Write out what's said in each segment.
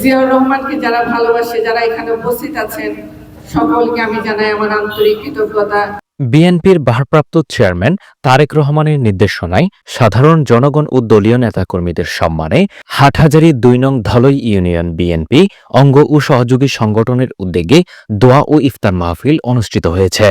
জিয়াউর রহমানকে যারা ভালোবাসে যারা এখানে উপস্থিত আছেন সকলকে আমি জানাই আমার আন্তরিক কৃতজ্ঞতা। বিএনপির ভারপ্রাপ্ত চেয়ারম্যান তারেক রহমানের নির্দেশনায় সাধারণ জনগণ ও দলীয় নেতাকর্মীদের সম্মানে হাটহাজারি দুই নং ধলই ইউনিয়ন বিএনপি অঙ্গ ও সহযোগী সংগঠনের উদ্যোগে দোয়া ও ইফতার মাহফিল অনুষ্ঠিত হয়েছে।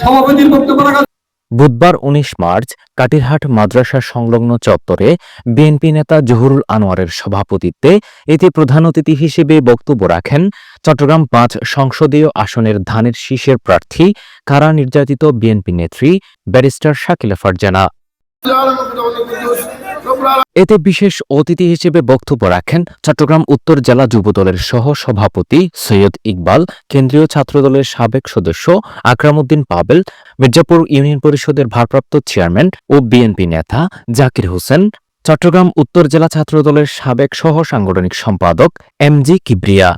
সভাপতির বক্তব্য রাখা বুধবার ১৯ মার্চ কাটিরহাট মাদ্রাসা সংলগ্ন চত্বরে বিএনপি নেতা জহুরুল আনোয়ারের সভাপতিত্বে এতে প্রধান অতিথি হিসেবে বক্তব্য রাখেন চট্টগ্রাম পাঁচ সংসদীয় আসনের ধানের শীষের প্রার্থী কারা নির্যাতিত বিএনপি নেত্রী ব্যারিস্টার শাকিলা ফারজানা এতে বিশেষ অতিথি হিসেবে বক্তব্য রাখেন চট্টগ্রাম উত্তর জেলা যুবদলের সহ সভাপতি সৈয়দ ইকবাল কেন্দ্রীয় ছাত্রদলের সাবেক সদস্য আকরামউদ্দিন পাবেল মির্জাপুর ইউনিয়ন পরিষদের ভারপ্রাপ্ত চেয়ারম্যান ও বিএনপি নেতা জাকির হোসেন চট্টগ্রাম উত্তর জেলা ছাত্রদলের সাবেক সহ সাংগঠনিক সম্পাদক এম জি কিবরিয়া।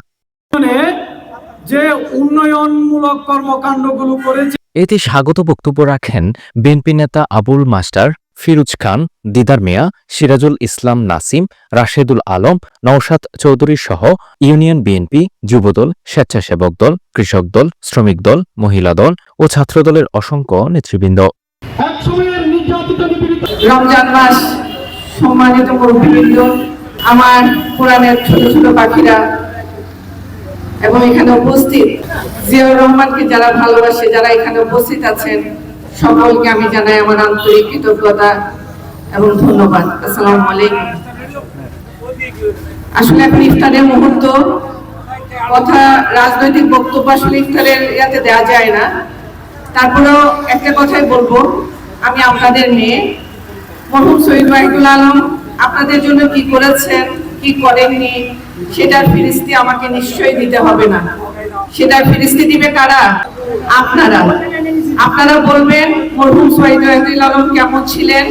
যে উন্নয়নমূলক কর্মকাণ্ডগুলো করেছে এতে স্বাগত বক্তব্য রাখেন বিএনপি নেতা আবুল মাস্টার ফিরুজ খান দিদার মিয়া সিরাজুল ইসলাম নাসিম রাশেদুল আলম নওশাদ চৌধুরী সহ ইউনিয়ন বিএনপি যুবদল স্বেচ্ছাসেবক দল কৃষক দল শ্রমিক দল মহিলা দল ও ছাত্রদলের অসংখ্য নেতৃবৃন্দ। রমজান মাস সম্মানিত মুরব্বীবৃন্দ আমার কোরআনের ছোট ছোট পাখিরা এবং এখানে উপস্থিত জিয়াউর রহমানকে যারা ভালোবাসে যারা এখানে উপস্থিত আছেন সকলকে আমি জানাই আমার আন্তরিক কৃতজ্ঞতা এবং ধন্যবাদ। আসসালামু আলাইকুম। আসলে এখন ইফতারের মুহূর্ত। কথা, রাজনৈতিক বক্তব্য আসলে ইফতারের ইয়াতে দেওয়া যায় না। তারপরেও একটা কথাই বলব, আমি আপনাদের মেয়ে। মরহুম শহীদ ওয়াহিদুল আলম, আপনাদের জন্য কি করেছেন, কি করেননি, সেটার ফিরিস্তি আমাকে নিশ্চয়ই দিতে হবে না। সেটার ফিরিস্তি দিবে কারা? আপনারা। আপনারা বলবেন, মরহুম শহীদ ওয়াহিদুল আলম কেমন ছিলেন?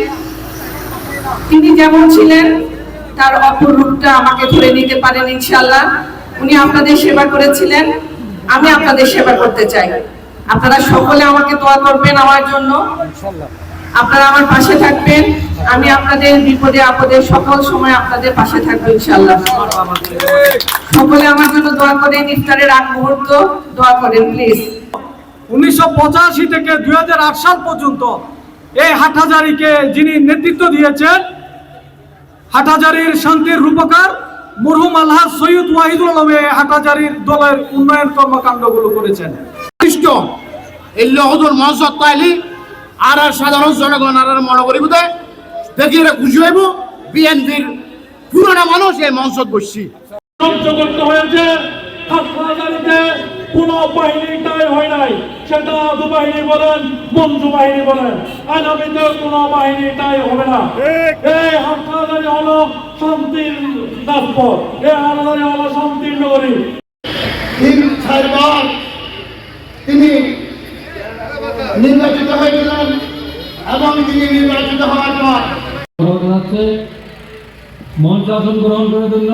তিনি যেমন ছিলেন, তার অপর রূপটা আমাকে ধরে নিতে পারেন ইনশাল্লাহ উনি আপনাদের সেবা করেছিলেন, আমি আপনাদের সেবা করতে চাই। আপনারা সকলে আমাকে দোয়া করবেন আমার জন্য। আপনারা আমার পাশে থাকবেন, আমি আপনাদের বিপদে আপদে সকল সময় আপনাদের পাশে থাকব ইনশাল্লাহ সকলে আমার জন্য দোয়া করেন, ইফতারের আগ মুহূর্ত দোয়া করেন প্লিজ উনিশশো পঁচাশি থেকে দুই হাজার আট সাল পর্যন্ত এই হাটহাজারিকে যিনি নেতৃত্ব দিয়েছেন হাটহাজারির শান্তির রূপকার মরহুম আল্লাহ সৈয়দ ওয়াহিদুল আলম হাটহাজারির দলের উন্নয়ন কর্মকাণ্ডগুলো করেছেন। এই লহদুর মহসদ তাইলি আর আর সাধারণ জনগণ আর আর মনে করিব দেখি এরা খুশি হইব বিএনপির পুরোনো মানুষ এই মঞ্চত বসছি হয়েছে কোন বাহিনীটাই হয় নাই। সেটা আদু বাহিনী বলেন বন্ধু বাহিনী বলেন। আগামীতে কোন বাহিনীটাই হবে না। এই হাসপাতালি হলো শান্তির রাজপথ এই হাসপাতালি হলো শান্তির নগরী। তিন চারবার তিনি নির্বাচিত হয়েছিলেন এবং তিনি নির্বাচিত হওয়ার পর। মঞ্চ আসন গ্রহণ করার জন্য